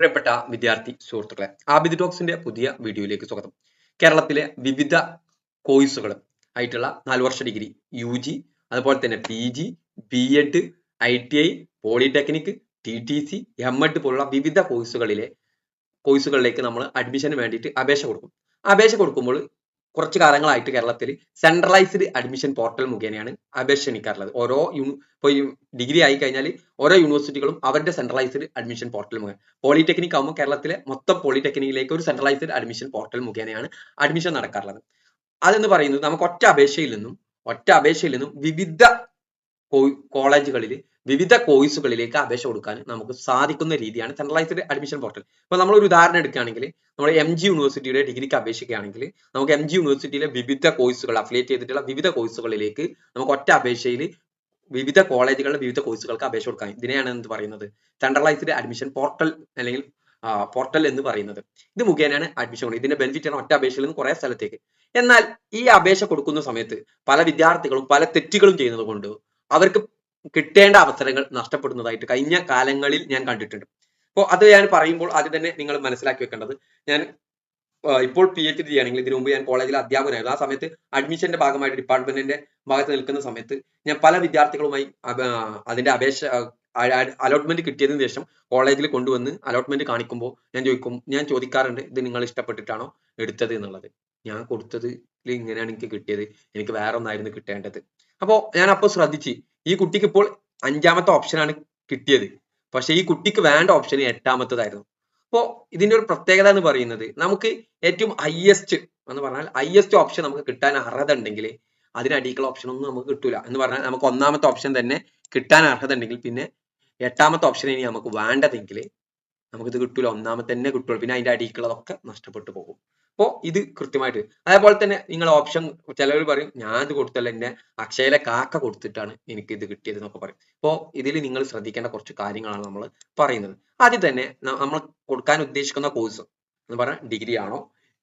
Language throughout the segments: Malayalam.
പ്രിയപ്പെട്ട വിദ്യാർത്ഥി സുഹൃത്തുക്കളെ ആബിദ് ടോക്സിന്റെ പുതിയ വീഡിയോയിലേക്ക് സ്വാഗതം. കേരളത്തിലെ വിവിധ കോഴ്സുകൾ ആയിട്ടുള്ള നാല് വർഷ ഡിഗ്രി യു ജി അതുപോലെ തന്നെ P G B Ed I T I polytechnic T T C M Ed പോലുള്ള വിവിധ കോഴ്സുകളിലെ കോഴ്സുകളിലേക്ക് നമ്മൾ അഡ്മിഷന് വേണ്ടിയിട്ട് അപേക്ഷ കൊടുക്കും. അപേക്ഷ കൊടുക്കുമ്പോൾ കുറച്ച് കാലങ്ങളായിട്ട് കേരളത്തിൽ സെൻട്രലൈസ്ഡ് അഡ്മിഷൻ പോർട്ടൽ മുഖേനയാണ് അപേക്ഷ ക്ഷണിക്കാറുള്ളത്. ഓരോ ഇപ്പോൾ ഡിഗ്രി ആയി കഴിഞ്ഞാൽ ഓരോ യൂണിവേഴ്സിറ്റികളും അവരുടെ സെൻട്രലൈസ്ഡ് അഡ്മിഷൻ പോർട്ടൽ മുഖേന. പോളിടെക്നിക് ആകുമ്പോൾ കേരളത്തിലെ മൊത്തം പോളിടെക്നിക്കിലേക്ക് ഒരു സെൻട്രലൈസ്ഡ് അഡ്മിഷൻ പോർട്ടൽ മുഖേനയാണ് അഡ്മിഷൻ നടക്കാറുള്ളത്. അതെന്ന് പറയുന്നത് നമുക്ക് ഒറ്റ അപേക്ഷയിൽ നിന്നും ഒറ്റ അപേക്ഷയിൽ നിന്നും വിവിധ കോളേജുകളിൽ വിവിധ കോഴ്സുകളിലേക്ക് അപേക്ഷ കൊടുക്കാൻ നമുക്ക് സാധിക്കുന്ന രീതിയാണ് സെൻട്രലൈസ്ഡ് അഡ്മിഷൻ പോർട്ടൽ അപ്പൊ നമ്മൾ ഒരു ഉദാഹരണം എടുക്കുകയാണെങ്കിൽ നമ്മൾ എം ജി യൂണിവേഴ്സിറ്റിയുടെ ഡിഗ്രിക്ക് അപേക്ഷിക്കുകയാണെങ്കിൽ നമുക്ക് എം ജി യൂണിവേഴ്സിറ്റിയിലെ വിവിധ കോഴ്സുകൾ അഫിലിയേറ്റ് ചെയ്തിട്ടുള്ള വിവിധ കോഴ്സുകളിലേക്ക് നമുക്ക് ഒറ്റ അപേക്ഷയിൽ വിവിധ കോളേജുകളിലെ വിവിധ കോഴ്സുകൾക്ക് അപേക്ഷ കൊടുക്കാം. ഇതിനെയാണ് എന്ന് പറയുന്നത്? സെൻട്രലൈസ്ഡ് അഡ്മിഷൻ പോർട്ടൽ അല്ലെങ്കിൽ പോർട്ടൽ എന്ന് പറയുന്നത്. ഇത് മുഖേനയാണ് അഡ്മിഷൻ ഇതിന്റെ ബെനിഫിറ്റ് ആണ് ഒറ്റ അപേക്ഷയിൽ നിന്ന് കുറെ സ്ഥലത്തേക്ക്. എന്നാൽ ഈ അപേക്ഷ കൊടുക്കുന്ന സമയത്ത് പല വിദ്യാർത്ഥികളും പല തെറ്റുകളും ചെയ്യുന്നത് കൊണ്ട് അവർക്ക് കിട്ടേണ്ട അവസരങ്ങൾ നഷ്ടപ്പെടുന്നതായിട്ട് കഴിഞ്ഞ കാലങ്ങളിൽ ഞാൻ കണ്ടിട്ടുണ്ട്. അപ്പോൾ അത് ഞാൻ പറയുമ്പോൾ ആദ്യം തന്നെ നിങ്ങൾ മനസ്സിലാക്കി വെക്കേണ്ടത്. ഞാൻ ഇപ്പോൾ പി എച്ച് ഡി ആണെങ്കിൽ ഇതിനു മുമ്പ് ഞാൻ കോളേജിൽ അധ്യാപകനായിരുന്നു. ആ സമയത്ത് അഡ്മിഷന്റെ ഭാഗമായിട്ട് ഡിപ്പാർട്ട്മെന്റിന്റെ ഭാഗത്ത് നിൽക്കുന്ന സമയത്ത് ഞാൻ പല വിദ്യാർത്ഥികളുമായി അതിന്റെ അപേക്ഷ അലോട്ട്മെന്റ് കിട്ടിയതിനു ശേഷം കോളേജിൽ കൊണ്ടുവന്ന് അലോട്ട്മെന്റ് കാണിക്കുമ്പോൾ ഞാൻ ചോദിക്കും ഞാൻ ചോദിക്കാറുണ്ട് ഇത് നിങ്ങൾ ഇഷ്ടപ്പെട്ടിട്ടാണോ എടുത്തത്? എന്നുള്ളത്. ഞാൻ കൊടുത്തത് ഇങ്ങനെയാണ് എനിക്ക് കിട്ടിയത്. എനിക്ക് വേറെ ഒന്നായിരുന്നു കിട്ടേണ്ടത്. അപ്പോൾ ഞാൻ അപ്പോൾ ശ്രദ്ധിച്ച്. ഈ കുട്ടിക്ക് ഇപ്പോൾ അഞ്ചാമത്തെ ഓപ്ഷനാണ് കിട്ടിയത്. പക്ഷെ ഈ കുട്ടിക്ക് വേണ്ട ഓപ്ഷൻ എട്ടാമത്തതായിരുന്നു. അപ്പോൾ ഇതിന്റെ ഒരു പ്രത്യേകത എന്ന് പറയുന്നത് നമുക്ക് ഏറ്റവും ഹയസ്റ്റ് എന്ന് പറഞ്ഞാൽ ഹയസ്റ്റ് ഓപ്ഷൻ നമുക്ക് കിട്ടാൻ അർഹത ഉണ്ടെങ്കിൽ അതിനടിയിലുള്ള ഓപ്ഷൻ ഒന്നും നമുക്ക് കിട്ടൂല എന്ന് പറഞ്ഞാൽ നമുക്ക് ഒന്നാമത്തെ ഓപ്ഷൻ തന്നെ കിട്ടാൻ അർഹത ഉണ്ടെങ്കിൽ പിന്നെ എട്ടാമത്തെ ഓപ്ഷൻ ഇനി നമുക്ക് വേണ്ടതെങ്കിൽ നമുക്കിത് കിട്ടൂല. ഒന്നാമത്തെ തന്നെ കിട്ടുള്ളൂ. പിന്നെ അതിന്റെ അടിയിലുള്ളതൊക്കെ നഷ്ടപ്പെട്ടു പോകും. അപ്പോൾ ഇത് കൃത്യമായിട്ട്. അതേപോലെ തന്നെ നിങ്ങൾ ഓപ്ഷൻ ചിലവർ പറയും ഞാൻ ഇത് കൊടുത്തല്ല എന്നെ അക്ഷയയിലെ കാക്ക കൊടുത്തിട്ടാണ് എനിക്ക് ഇത് കിട്ടിയത് എന്നൊക്കെ പറയും. അപ്പോൾ ഇതിൽ നിങ്ങൾ ശ്രദ്ധിക്കേണ്ട കുറച്ച് കാര്യങ്ങളാണ് നമ്മൾ പറയുന്നത്. ആദ്യം തന്നെ നമ്മൾ കൊടുക്കാൻ ഉദ്ദേശിക്കുന്ന കോഴ്സ് എന്ന് പറഞ്ഞാൽ ഡിഗ്രി ആണോ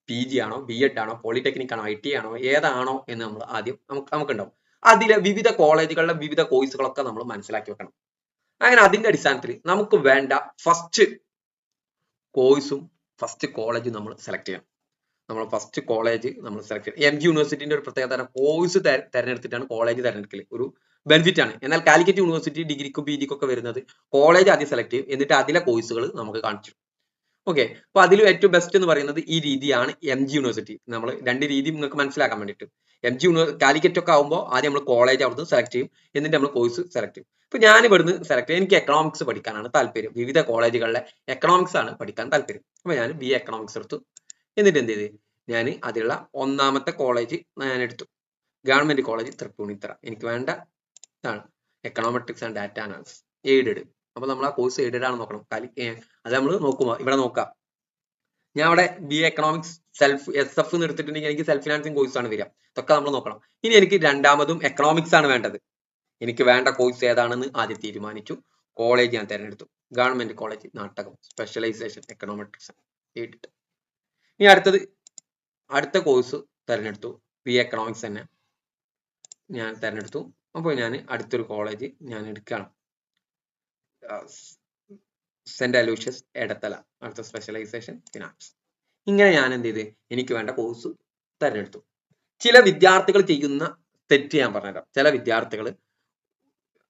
പി ജി ആണോ ബി എഡ് ആണോ പോളിടെക്നിക് ആണോ ഐ ടി ആണോ ഏതാണോ എന്ന് നമ്മൾ ആദ്യം നമുക്ക് നമുക്കുണ്ടാവും അതിലെ വിവിധ കോളേജുകളിലെ വിവിധ കോഴ്സുകളൊക്കെ നമ്മൾ മനസ്സിലാക്കി വെക്കണം. അങ്ങനെ അതിന്റെ അടിസ്ഥാനത്തിൽ നമുക്ക് വേണ്ട ഫസ്റ്റ് കോഴ്സും ഫസ്റ്റ് കോളേജും നമ്മൾ സെലക്ട് ചെയ്യണം. നമ്മൾ ഫസ്റ്റ് കോളേജ് നമ്മൾ സെലക്ട് ചെയ്യണം എം ജി യൂണിവേഴ്സിറ്റിന്റെ ഒരു പ്രത്യേകത കോഴ്സ് തെരഞ്ഞെടുത്തിട്ടാണ് കോളേജ് തെരഞ്ഞെടുക്കൽ ഒരു ബെനിഫിറ്റ് ആണ്. എന്നാൽ കാലിക്കറ്റ് യൂണിവേഴ്സിറ്റി ഡിഗ്രിക്കും പി ജിക്കും ഒക്കെ വരുന്നത് കോളേജ് ആദ്യം സെലക്ട് ചെയ്യും. എന്നിട്ട് അതിലെ കോഴ്സുകൾ നമുക്ക് കാണിച്ചു ഓക്കെ അപ്പൊ അതിൽ ഏറ്റവും ബെസ്റ്റ് എന്ന് പറയുന്നത് ഈ രീതിയാണ് എം ജി യൂണിവേഴ്സിറ്റി നമ്മൾ രണ്ട് രീതി നിങ്ങൾക്ക് മനസ്സിലാക്കാൻ വേണ്ടിയിട്ട്. എം ജി കാലിക്കറ്റ് ഒക്കെ ആകുമ്പോൾ ആദ്യം നമ്മൾ കോളേജ് അവിടുന്ന് സെലക്ട് ചെയ്യും. എന്നിട്ട് നമ്മൾ കോഴ്സ് സെലക്ട് ചെയ്യും. ഇപ്പൊ ഞാൻ ഇവിടുന്ന് സെലക്ട് ചെയ്യും. എനിക്ക് എക്കണോമിക്സ് പഠിക്കാനാണ് താല്പര്യം. വിവിധ കോളേജുകളിലെ എക്കണോമിക്സ് ആണ് പഠിക്കാൻ താല്പര്യം. അപ്പൊ ഞാൻ ബി എക്കണോമിക്സ് എടുത്തു. എന്നിട്ട് എന്ത് ചെയ്ത് ഞാൻ അതിലുള്ള ഒന്നാമത്തെ കോളേജ് ഞാൻ എടുത്തു. Government college Tripunithura. എനിക്ക് വേണ്ട ഇതാണ്. Econometrics and data analysis aided അപ്പൊ നമ്മൾ ആ കോഴ്സ് എയ്ഡഡ് ആണ് നോക്കണം. കാലി അത് നമ്മൾ നോക്കുമ്പോൾ ഇവിടെ നോക്കാം. ഞാൻ അവിടെ B economics self S F എടുത്തിട്ടുണ്ടെങ്കിൽ എനിക്ക് സെൽഫ് ഫിനാൻസിങ് കോഴ്സ് ആണ് വരിക. ഇതൊക്കെ നമ്മൾ നോക്കണം. ഇനി എനിക്ക് രണ്ടാമതും എക്കണോമിക്സ് ആണ് വേണ്ടത്. എനിക്ക് വേണ്ട കോഴ്സ് ഏതാണെന്ന് ആദ്യം തീരുമാനിച്ചു. കോളേജ് ഞാൻ തിരഞ്ഞെടുത്തു. Government college Nattakom. Specialisation econometrics aided ഇനി അടുത്തത് അടുത്ത കോഴ്സ് തിരഞ്ഞെടുത്തു ബി എക്കണോമിക്സ് തന്നെ ഞാൻ തിരഞ്ഞെടുത്തു. അപ്പോൾ ഞാൻ അടുത്തൊരു കോളേജ് ഞാൻ എടുക്കുകയാണ്. സെന്റ് അലൂഷ്യസ് എടത്തല അടുത്ത സ്പെഷ്യലൈസേഷൻ ഫിനാൻസ് ഇങ്ങനെ ഞാൻ എന്ത് ചെയ്ത് എനിക്ക് വേണ്ട കോഴ്സ് തിരഞ്ഞെടുത്തു. ചില വിദ്യാർത്ഥികൾ ചെയ്യുന്ന തെറ്റ് ഞാൻ പറഞ്ഞുതരാം. ചില വിദ്യാർത്ഥികൾ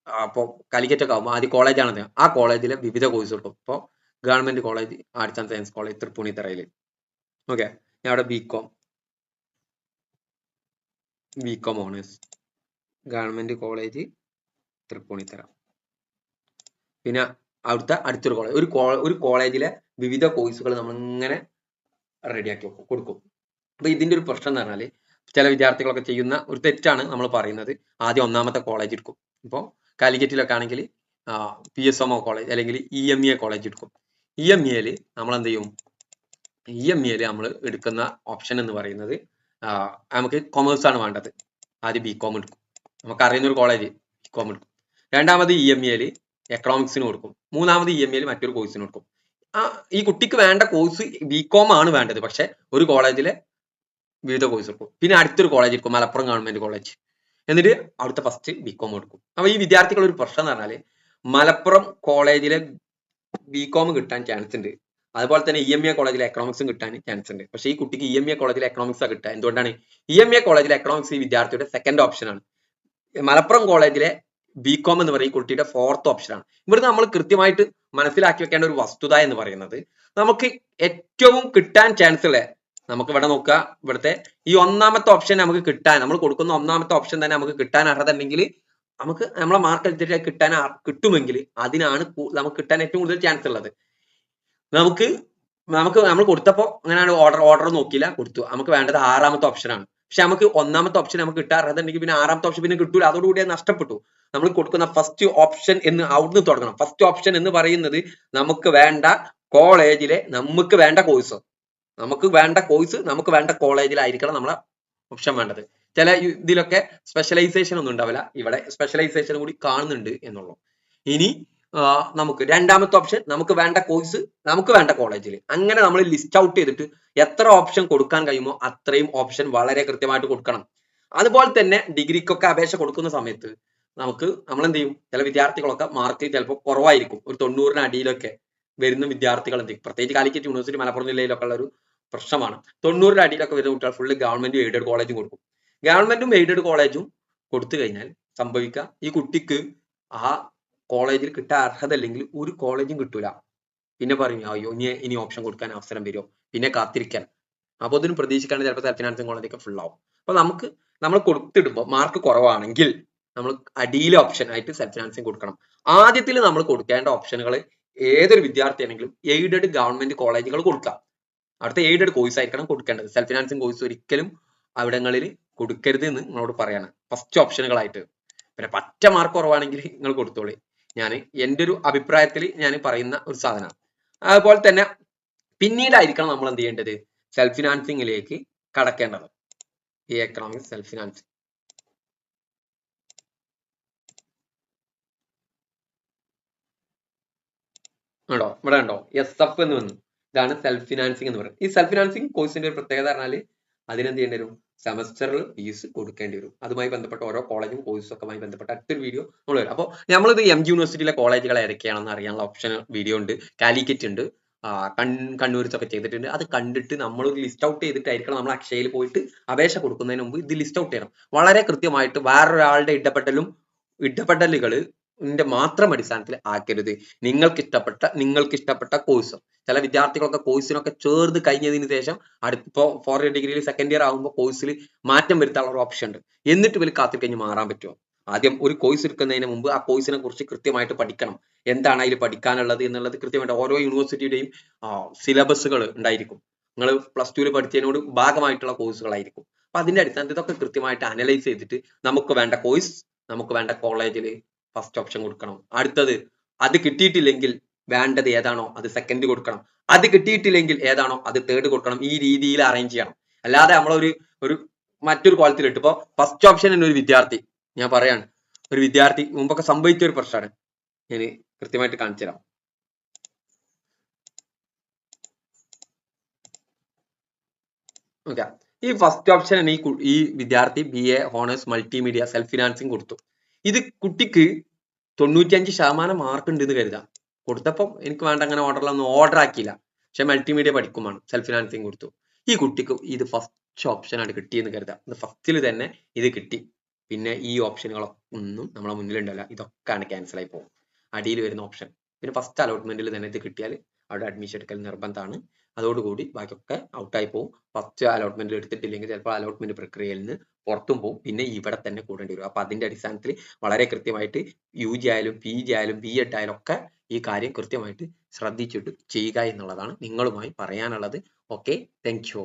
അപ്പോൾ കാലിക്കറ്റ് ഒക്കെ ആകുമ്പോൾ ആദ്യം കോളേജാണ് ആ കോളേജിലെ വിവിധ കോഴ്സ് കിട്ടും ഇപ്പോൾ government college arts and science college തൃപ്പൂണിത്തറയിൽ okay ഞാൻ അവിടെ B Com com B com honours government college Tripunithura പിന്നെ അവിടുത്തെ അടുത്തൊരു കോളേജ് ഒരു ഒരു കോളേജിലെ വിവിധ കോഴ്സുകൾ നമ്മൾ ഇങ്ങനെ റെഡിയാക്കി കൊടുക്കും. അപ്പൊ ഇതിന്റെ ഒരു പ്രശ്നം എന്ന് പറഞ്ഞാൽ ചില വിദ്യാർത്ഥികളൊക്കെ ചെയ്യുന്ന ഒരു തെറ്റാണ് നമ്മൾ പറയുന്നത്. ആദ്യം ഒന്നാമത്തെ കോളേജ് എടുക്കും. ഇപ്പോൾ കാലിക്കറ്റിലൊക്കെ ആണെങ്കിൽ P S M O college അല്ലെങ്കിൽ E M E A college എടുക്കും. ഇ എം ഇ നമ്മൾ എന്ത് ചെയ്യും? ഇ എം ഇയിൽ നമ്മൾ എടുക്കുന്ന ഓപ്ഷൻ എന്ന് പറയുന്നത് നമുക്ക് കൊമേഴ്സ് ആണ് വേണ്ടത്. ആദ്യം ബി കോം എടുക്കും. നമുക്ക് അറിയുന്ന ഒരു കോളേജ് ബി കോം എടുക്കും. രണ്ടാമത് ഇ എം ഇയിൽ എക്കണോമിക്സിന് കൊടുക്കും. മൂന്നാമത് ഇ എം ഇയിൽ മറ്റൊരു കോഴ്സിന് കൊടുക്കും. ഈ കുട്ടിക്ക് വേണ്ട കോഴ്സ് ബി കോം ആണ് വേണ്ടത്. പക്ഷെ ഒരു കോളേജിലെ വിവിധ കോഴ്സ് എടുക്കും. പിന്നെ അടുത്തൊരു കോളേജ് എടുക്കും. മലപ്പുറം ഗവൺമെന്റ് കോളേജ് എന്നിട്ട് അവിടുത്തെ ഫസ്റ്റ് ബി കോം എടുക്കും. അപ്പൊ ഈ വിദ്യാർത്ഥികൾ ഒരു പ്രശ്നം എന്ന് പറഞ്ഞാൽ മലപ്പുറം കോളേജിലെ ബി കോം കിട്ടാൻ ചാൻസ് ഉണ്ട്. അതുപോലെ തന്നെ ഇ എം എ കോളേജിൽ എക്കണോമിക്സും കിട്ടാൻ ചാൻസ് ഉണ്ട്. പക്ഷേ ഈ കുട്ടിക്ക് ഇ എം എ കോളേജിൽ എക്കണോമിക്സ് കിട്ടുക. എന്തുകൊണ്ടാണ്? ഇ എം എ കോളേജിൽ എക്കണോമിക്സ് ഈ വിദ്യാർത്ഥിയുടെ സെക്കൻഡ് ഓപ്ഷൻ ആണ്. മലപ്പുറം കോളേജിലെ ബി കോം എന്ന് പറയും കുട്ടിയുടെ ഫോർത്ത് ഓപ്ഷനാണ് ഇവിടുന്ന് നമ്മൾ കൃത്യമായിട്ട് മനസ്സിലാക്കി വെക്കേണ്ട ഒരു വസ്തുത എന്ന് പറയുന്നത് നമുക്ക് ഏറ്റവും കിട്ടാൻ ചാൻസ് ഉള്ള നമുക്ക് ഇവിടെ നോക്കുക. ഇവിടുത്തെ ഈ ഒന്നാമത്തെ ഓപ്ഷൻ നമുക്ക് കിട്ടാൻ നമ്മൾ കൊടുക്കുന്ന ഒന്നാമത്തെ ഓപ്ഷൻ തന്നെ നമുക്ക് കിട്ടാൻ അർഹത ഉണ്ടെങ്കിൽ നമുക്ക് നമ്മളെ മാർക്ക് എടുത്തിട്ട് കിട്ടാൻ കിട്ടുമെങ്കിൽ അതിനാണ് നമുക്ക് കിട്ടാൻ ഏറ്റവും കൂടുതൽ ചാൻസ് ഉള്ളത്. നമുക്ക് നമുക്ക് നമ്മൾ കൊടുത്തപ്പോൾ അങ്ങനെയാണ് ഓർഡർ ഓർഡർ നോക്കിയില്ല കൊടുത്തു. നമുക്ക് വേണ്ടത് ആറാമത്തെ ഓപ്ഷനാണ് പക്ഷെ നമുക്ക് ഒന്നാമത്തെ ഓപ്ഷൻ നമുക്ക് കിട്ടാറുണ്ടെങ്കിൽ പിന്നെ ആറാമത്തെ ഓപ്ഷൻ പിന്നെ കിട്ടൂല. അതോടുകൂടി അത് നഷ്ടപ്പെട്ടു. നമ്മൾ കൊടുക്കുന്ന ഫസ്റ്റ് ഓപ്ഷൻ എന്ന് അവിടുന്ന് തുടങ്ങണം. ഫസ്റ്റ് ഓപ്ഷൻ എന്ന് പറയുന്നത് നമുക്ക് വേണ്ട കോളേജിലെ നമുക്ക് വേണ്ട കോഴ്സ് നമുക്ക് വേണ്ട കോഴ്സ് നമുക്ക് വേണ്ട കോളേജിലായിരിക്കണം നമ്മളെ ഓപ്ഷൻ വേണ്ടത്. ചില ഇതിലൊക്കെ സ്പെഷ്യലൈസേഷൻ ഒന്നും ഉണ്ടാവില്ല. ഇവിടെ സ്പെഷ്യലൈസേഷൻ കൂടി കാണുന്നുണ്ട് എന്നുള്ളൂ. ഇനി നമുക്ക് രണ്ടാമത്തെ ഓപ്ഷൻ നമുക്ക് വേണ്ട കോഴ്സ് നമുക്ക് വേണ്ട കോളേജിൽ അങ്ങനെ നമ്മൾ ലിസ്റ്റ് ഔട്ട് ചെയ്തിട്ട് എത്ര ഓപ്ഷൻ കൊടുക്കാൻ കഴിയുമോ അത്രയും ഓപ്ഷൻ വളരെ കൃത്യമായിട്ട് കൊടുക്കണം. അതുപോലെ തന്നെ ഡിഗ്രിക്കൊക്കെ അപേക്ഷ കൊടുക്കുന്ന സമയത്ത് നമുക്ക് നമ്മൾ എന്ത് ചെയ്യും ചില വിദ്യാർത്ഥികളൊക്കെ മാർക്ക് ചിലപ്പോൾ കുറവായിരിക്കും. ഒരു തൊണ്ണൂറിന് അടിയിലൊക്കെ വരുന്ന വിദ്യാർത്ഥികൾ എന്ത് ചെയ്യും പ്രത്യേകിച്ച് കാലിക്കറ്റ് യൂണിവേഴ്സിറ്റി മലപ്പുറം ജില്ലയിലൊക്കെ ഉള്ള ഒരു പ്രശ്നമാണ്. തൊണ്ണൂറിന് അടിയിലൊക്കെ വരുന്ന കുട്ടികൾ ഫുള്ള് ഗവൺമെന്റും എയ്ഡഡ് കോളേജും കൊടുക്കും. ഗവൺമെന്റും എയ്ഡഡ് കോളേജും കൊടുത്തു കഴിഞ്ഞാൽ സംഭവിക്കുക ഈ കുട്ടിക്ക് ആ കോളേജിൽ കിട്ടാൻ അർഹത അല്ലെങ്കിൽ ഒരു കോളേജും കിട്ടൂല. പിന്നെ പറയും അയ്യോ ഇനി ഇനി ഓപ്ഷൻ കൊടുക്കാൻ അവസരം വരുമോ? പിന്നെ കാത്തിരിക്കാൻ. അപ്പൊ അതിനും പ്രതീക്ഷിക്കാണ്ട് ചിലപ്പോൾ സെൽഫ് കോളേജൊക്കെ ഫുൾ ആവും. അപ്പൊ നമുക്ക് നമ്മൾ കൊടുത്തിടുമ്പോൾ മാർക്ക് കുറവാണെങ്കിൽ നമ്മൾ അടിയിലെ ഓപ്ഷൻ ആയിട്ട് സെൽഫ് ഫിനാൻസിങ് കൊടുക്കണം. ആദ്യത്തിൽ നമ്മൾ കൊടുക്കേണ്ട ഓപ്ഷനുകൾ ഏതൊരു വിദ്യാർത്ഥിയാണെങ്കിലും എയ്ഡഡ് ഗവൺമെന്റ് കോളേജുകൾ കൊടുക്കാം അടുത്ത എയ്ഡഡ് കോഴ്സ് ആയിരിക്കണം കൊടുക്കേണ്ടത്. സെൽഫ് ഫിനാൻസിങ് കോഴ്സ് ഒരിക്കലും അവിടങ്ങളിൽ കൊടുക്കരുത് എന്ന് നിങ്ങളോട് പറയാണ്. ഫസ്റ്റ് ഓപ്ഷനുകളായിട്ട് പിന്നെ പറ്റ മാർക്ക് കുറവാണെങ്കിൽ നിങ്ങൾ കൊടുത്തോളി. ഞാൻ എന്റെ ഒരു അഭിപ്രായത്തിൽ ഞാൻ പറയുന്ന ഒരു സാധനമാണ്. അതുപോലെ തന്നെ പിന്നീടായിരിക്കണം നമ്മൾ എന്ത് ചെയ്യേണ്ടത്? സെൽഫ് ഫിനാൻസിങ്ങിലേക്ക് കടക്കേണ്ടത്. ഈ എക്കണോമിക് സെൽഫ് ഫിനാൻസിങ് ഉണ്ടോ ഇവിടെ ഉണ്ടോ എസ് എഫ് എന്ന് വന്നു. ഇതാണ് സെൽഫ് ഫിനാൻസിങ് എന്ന് പറയുന്നത്. ഈ സെൽഫ് ഫിനാൻസിങ് കോഴ്സിന്റെ ഒരു പ്രത്യേകത പറഞ്ഞാൽ അതിനെന്ത് ചെയ്യേണ്ടി വരും? സെമസ്റ്ററിൽ ഫീസ് കൊടുക്കേണ്ടി വരും. അതുമായി ബന്ധപ്പെട്ട ഓരോ കോളേജും കോഴ്സും ഒക്കെ ബന്ധപ്പെട്ട അടുത്തൊരു വീഡിയോ നമ്മൾ വരും. അപ്പോൾ നമ്മളിത് എം ജി യൂണിവേഴ്സിറ്റിയിലെ കോളേജുകൾ ഏതൊക്കെയാണെന്ന് അറിയാനുള്ള ഓപ്ഷൻ വീഡിയോ ഉണ്ട്. കാലിക്കറ്റ് ഉണ്ട്. കണ്ണൂരിലൊക്കെ ചെയ്തിട്ടുണ്ട്. അത് കണ്ടിട്ട് നമ്മൾ ലിസ്റ്റ് ഔട്ട് ചെയ്തിട്ടായിരിക്കണം നമ്മൾ അക്ഷയയിൽ പോയിട്ട് അപേക്ഷ കൊടുക്കുന്നതിന് മുമ്പ് ഇത് ലിസ്റ്റ് ഔട്ട് ചെയ്യണം. വളരെ കൃത്യമായിട്ട് വേറൊരാളുടെ ഇടപെടലും ഇടപെടലുകൾ മാത്രം അടിസ്ഥാനത്തിൽ ആക്കരുത്. നിങ്ങൾക്ക് ഇഷ്ടപ്പെട്ട നിങ്ങൾക്ക് ഇഷ്ടപ്പെട്ട കോഴ്സ് ചില വിദ്യാർത്ഥികളൊക്കെ കോഴ്സിനൊക്കെ ചേർന്ന് കഴിഞ്ഞതിന് ശേഷം അടുത്തിപ്പോ ഫോർ ഇയർ ഡിഗ്രിയിൽ സെക്കൻഡ് ഇയർ ആകുമ്പോൾ കോഴ്സിൽ മാറ്റം വരുത്താനുള്ള ഓപ്ഷൻ ഉണ്ട്. എന്നിട്ട് ഇവർ കാത്തി കഴിഞ്ഞ് മാറാൻ പറ്റുമോ ആദ്യം ഒരു കോഴ്സ് എടുക്കുന്നതിന് മുമ്പ് ആ കോഴ്സിനെ കുറിച്ച് കൃത്യമായിട്ട് പഠിക്കണം. എന്താണ് അതിൽ പഠിക്കാനുള്ളത് എന്നുള്ളത് കൃത്യമായിട്ട് ഓരോ യൂണിവേഴ്സിറ്റിയുടെയും സിലബസുകൾ ഉണ്ടായിരിക്കും. നിങ്ങൾ പ്ലസ് ടുവിൽ പഠിച്ചതിനോട് ഭാഗമായിട്ടുള്ള കോഴ്സുകളായിരിക്കും അപ്പൊ അതിന്റെ അടിസ്ഥാനത്തിൽ ഇതൊക്കെ കൃത്യമായിട്ട് അനലൈസ് ചെയ്തിട്ട് നമുക്ക് വേണ്ട കോഴ്സ് നമുക്ക് വേണ്ട കോളേജിൽ ഫസ്റ്റ് ഓപ്ഷൻ കൊടുക്കണം. അടുത്തത് അത് കിട്ടിയിട്ടില്ലെങ്കിൽ വേണ്ടത് ഏതാണോ അത് സെക്കൻഡ് കൊടുക്കണം. അത് കിട്ടിയിട്ടില്ലെങ്കിൽ ഏതാണോ അത് തേർഡ് കൊടുക്കണം. ഈ രീതിയിൽ അറേഞ്ച് ചെയ്യണം. അല്ലാതെ നമ്മളൊരു ഒരു മറ്റൊരു കോലത്തിൽ ഇട്ട് ഇപ്പൊ ഫസ്റ്റ് ഓപ്ഷൻ തന്നെ ഒരു വിദ്യാർത്ഥി ഞാൻ പറയാണ് ഒരു വിദ്യാർത്ഥി മുമ്പൊക്കെ സംഭവിച്ച ഒരു പ്രശ്നമാണ് ഞാൻ കൃത്യമായിട്ട് കാണിച്ചു തരാം. ഓക്കെ ഈ ഫസ്റ്റ് ഓപ്ഷൻ ഈ ഈ വിദ്യാർത്ഥി B A honours multimedia self financing കൊടുത്തു. ഇത് കുട്ടിക്ക് തൊണ്ണൂറ്റിയഞ്ച് ശതമാനം മാർക്ക് ഉണ്ട് എന്ന് കരുതാം. കൊടുത്തപ്പം എനിക്ക് വേണ്ട അങ്ങനെ ഓർഡറിലൊന്നും ഓർഡർ ആക്കിയില്ല. പക്ഷെ മൾട്ടിമീഡിയ പഠിക്കുമാണ് സെൽഫ് ഫിനാൻസിങ് കൊടുത്തു. ഈ കുട്ടിക്ക് ഇത് ഫസ്റ്റ് ഓപ്ഷനാണ് കിട്ടിയെന്ന് കരുതാം. ഫസ്റ്റിൽ തന്നെ ഇത് കിട്ടി. പിന്നെ ഈ ഓപ്ഷനുകളൊക്കെ ഒന്നും നമ്മളെ മുന്നിലുണ്ടല്ല ഇതൊക്കെയാണ് ക്യാൻസൽ ആയി പോകും അടിയിൽ വരുന്ന ഓപ്ഷൻ പിന്നെ ഫസ്റ്റ് അലോട്ട്മെന്റിൽ തന്നെ ഇത് കിട്ടിയാൽ അവിടെ അഡ്മിഷൻ എടുക്കൽ നിർബന്ധമാണ്. അതോടുകൂടി ബാക്കിയൊക്കെ ഔട്ടായി പോകും ഫസ്റ്റ് അലോട്ട്മെന്റ് എടുത്തിട്ടില്ലെങ്കിൽ ചിലപ്പോൾ അലോട്ട്മെന്റ് പ്രക്രിയയിൽ നിന്ന് പുറത്തും പോകും പിന്നെ ഇവിടെ തന്നെ കൂടേണ്ടി വരും. അപ്പൊ അതിന്റെ അടിസ്ഥാനത്തിൽ വളരെ കൃത്യമായിട്ട് യു ജി ആയാലും പി ജി ആയാലും ബി എഡ് ആയാലും ഒക്കെ ഈ കാര്യം കൃത്യമായിട്ട് ശ്രദ്ധിച്ചിട്ട് ചെയ്യുക എന്നുള്ളതാണ് നിങ്ങളുമായി പറയാനുള്ളത്. Okay thank you